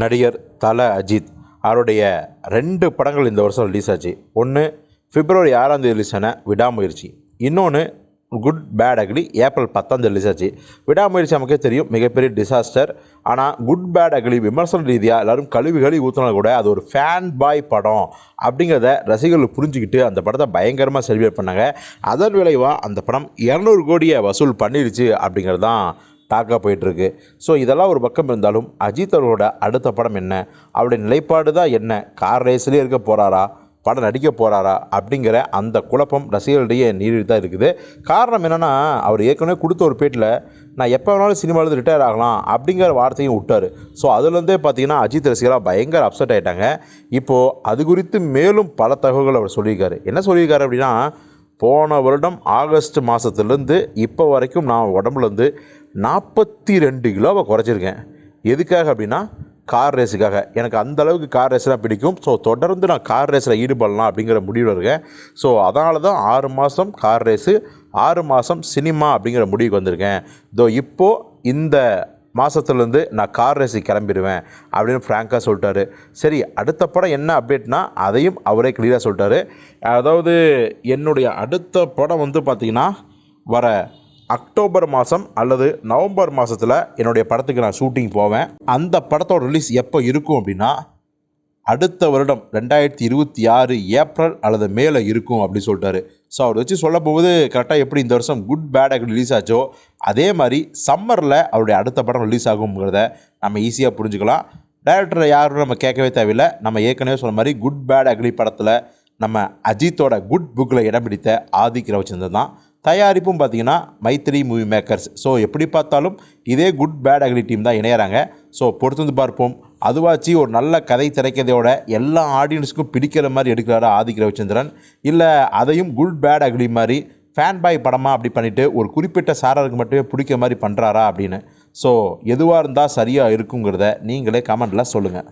நடிகர் தல அஜித். அவருடைய ரெண்டு படங்கள் இந்த வருஷம் ரிலீஸ் ஆச்சு. ஒன்று பிப்ரவரி ஆறாம் தேதி ரிலீஸ் ஆன விடாமுயற்சி. இன்னொன்று குட் பேட் அக்லி ஏப்ரல் பத்தாம் தேதி ரிலீஸ் ஆச்சு. விடாமுயற்சி நமக்கே தெரியும் மிகப்பெரிய டிசாஸ்டர் ஆனால் குட் பேட் அக்லி விமர்சன ரீதியாக எல்லாரும் கழுவி கழுவி ஊற்றினா கூட அது ஒரு ஃபேன் பாய் படம் அப்படிங்கிறத ரசிகர்கள் புரிஞ்சுக்கிட்டு அந்த படத்தை பயங்கரமாக செலிப்ரேட் பண்ணாங்க. அதன் விளைவாக அந்த படம் இரநூறு கோடியை வசூல் பண்ணிருச்சு அப்படிங்கிறது தான் டாக்காக போயிட்டுருக்கு. ஸோ இதெல்லாம் ஒரு பக்கம் இருந்தாலும் அஜித் அவர்களோட அடுத்த படம் என்ன? அவருடைய நிலைப்பாடு தான் என்ன? கார் ரேஸ்லேயே இருக்க போகிறாரா படம் நடிக்க போகிறாரா அப்படிங்கிற அந்த குழப்பம் ரசிகர்களிடையே நீடிட்டு தான் இருக்குது. காரணம் என்னென்னா அவர் ஏற்கனவே கொடுத்த ஒரு பேட்டில் நான் எப்போ வேணாலும் சினிமாவிலேருந்து ரிட்டையர் ஆகலாம் அப்படிங்கிற வார்த்தையும் விட்டார். ஸோ அதுலேருந்தே பார்த்தீங்கன்னா அஜித் ரசிகராக பயங்கர அப்செட் ஆகிட்டாங்க இப்போது அது குறித்து மேலும் பல தகவல்கள் அவர் சொல்லியிருக்காரு. என்ன சொல்லியிருக்காரு அப்படின்னா போன வருடம் ஆகஸ்ட் மாதத்துலேருந்து இப்போ வரைக்கும் நான் உடம்புலேருந்து நாற்பத்தி ரெண்டு கிலோவை குறைச்சிருக்கேன். எதுக்காக அப்படின்னா கார் ரேஸுக்காக எனக்கு அந்த அளவுக்கு கார் ரேஸ்லாம் பிடிக்கும். ஸோ தொடர்ந்து நான் கார் ரேஸில் ஈடுபடலாம் அப்படிங்கிற முடிவில் இருக்கேன். ஸோ அதனால தான் ஆறு மாதம் கார் ரேஸு ஆறு மாதம் சினிமா அப்படிங்கிற முடிவுக்கு வந்திருக்கேன். தோ இப்போது இந்த மாதத்துலேருந்து நான் கார் ரேசி கிளம்பிடுவேன் அப்படின்னு ஃப்ராங்காக சொல்லிட்டாரு. சரி அடுத்த படம் என்ன அப்டேட்னா அதையும் அவரே கிளியராக சொல்லிட்டாரு. அதாவது என்னுடைய அடுத்த படம் வந்து பார்த்திங்கன்னா வர அக்டோபர் மாதம் அல்லது நவம்பர் மாதத்தில் என்னுடைய படத்துக்கு நான் ஷூட்டிங் போவேன். அந்த படத்தோட ரிலீஸ் எப்போ இருக்கும் அப்படின்னா அடுத்த வருடம் ரெண்டாயிரத்தி இருபத்தி ஆறு ஏப்ரல் அல்லது மேலே இருக்கும் அப்படின்னு சொல்லிட்டாரு. ஸோ அவர் வச்சு சொல்ல போகுது கரெக்டாக எப்படி இந்த வருஷம் குட் பேடாக ரிலீஸ் ஆச்சோ அதே மாதிரி சம்மரில் அவருடைய அடுத்த படம் ரிலீஸ் ஆகுங்கிறத நம்ம ஈஸியாக புரிஞ்சுக்கலாம். டைரக்டரை யாரும் நம்ம கேட்கவே தேவையில்லை. நம்ம ஏற்கனவே சொன்ன மாதிரி குட் பேட் அக்லி படத்தில் நம்ம அஜித்தோட குட் புக்கில் இடம் பிடித்த ஆதிக் ரவிச்சந்திரன் தான். தயாரிப்பும் பார்த்தீங்கன்னா மைத்திரி மூவி மேக்கர்ஸ் ஸோ எப்படி பார்த்தாலும் இதே குட் பேட் அக்லி டீம் தான் இணையறாங்க. ஸோ பொறுத்து வந்து பார்ப்போம். அதுவாச்சு ஒரு நல்ல கதை திரைக்கதையோட எல்லா ஆடியன்ஸுக்கும் பிடிக்கிற மாதிரி எடுக்கிறாரா ஆதிக் ரவிச்சந்திரன்? இல்லை அதையும் குட் பேட் அக்லி மாதிரி ஃபேன் பாய் படமாக அப்படி பண்ணிவிட்டு ஒரு குறிப்பிட்ட சாரருக்கு மட்டுமே பிடிக்கிற மாதிரி பண்ணுறாரா அப்படின்னு. ஸோ எதுவாக இருந்தால் சரியாக இருக்குங்கிறத நீங்களே கமெண்டில் சொல்லுங்கள்